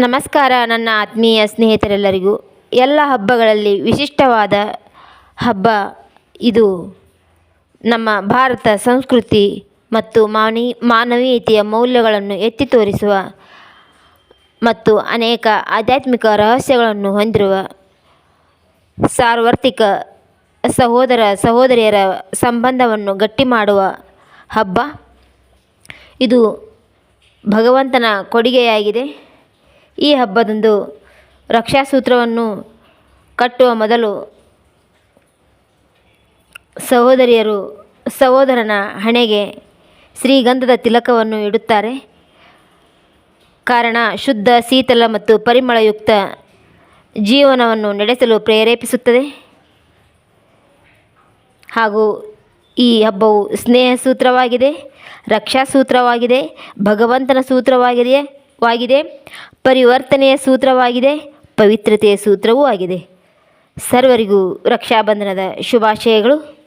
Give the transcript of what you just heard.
ನಮಸ್ಕಾರ ನನ್ನ ಆತ್ಮೀಯ ಸ್ನೇಹಿತರೆಲ್ಲರಿಗೂ. ಎಲ್ಲ ಹಬ್ಬಗಳಲ್ಲಿ ವಿಶಿಷ್ಟವಾದ ಹಬ್ಬ ಇದು. ನಮ್ಮ ಭಾರತ ಸಂಸ್ಕೃತಿ ಮತ್ತು ಮಾನಿ ಮಾನವೀಯತೆಯ ಮೌಲ್ಯಗಳನ್ನು ಎತ್ತಿ ತೋರಿಸುವ ಮತ್ತು ಅನೇಕ ಆಧ್ಯಾತ್ಮಿಕ ರಹಸ್ಯಗಳನ್ನು ಹೊಂದಿರುವ ಸಾರ್ವತ್ರಿಕ ಸಹೋದರ, ಸಹೋದರಿಯರ ಸಂಬಂಧವನ್ನು ಗಟ್ಟಿ ಮಾಡುವ ಹಬ್ಬ. ಇದು ಭಗವಂತನ ಕೊಡುಗೆಯಾಗಿದೆ. ಈ ಹಬ್ಬದಂದು ರಕ್ಷಾಸೂತ್ರವನ್ನು ಕಟ್ಟುವ ಮೊದಲು ಸಹೋದರಿಯರು, ಸಹೋದರನ ಹಣೆಗೆ ಶ್ರೀಗಂಧದ ತಿಲಕವನ್ನು ಇಡುತ್ತಾರೆ. ಕಾರಣ, ಶುದ್ಧ, ಶೀತಲ ಮತ್ತು ಪರಿಮಳಯುಕ್ತ ಜೀವನವನ್ನು ನಡೆಸಲು ಪ್ರೇರೇಪಿಸುತ್ತದೆ. ಹಾಗೂ ಈ ಹಬ್ಬವು ಸ್ನೇಹ ಸೂತ್ರವಾಗಿದೆ ರಕ್ಷಾಸೂತ್ರವಾಗಿದೆ ಭಗವಂತನ ಸೂತ್ರವಾಗಿದೆ ವಾಗಿದೆ. ಪರಿವರ್ತನೆಯ ಸೂತ್ರವಾಗಿದೆ ಪವಿತ್ರತೆಯ ಸೂತ್ರವೂ ಆಗಿದೆ. ಸರ್ವರಿಗೂ ರಕ್ಷಾಬಂಧನದ ಶುಭಾಶಯಗಳು.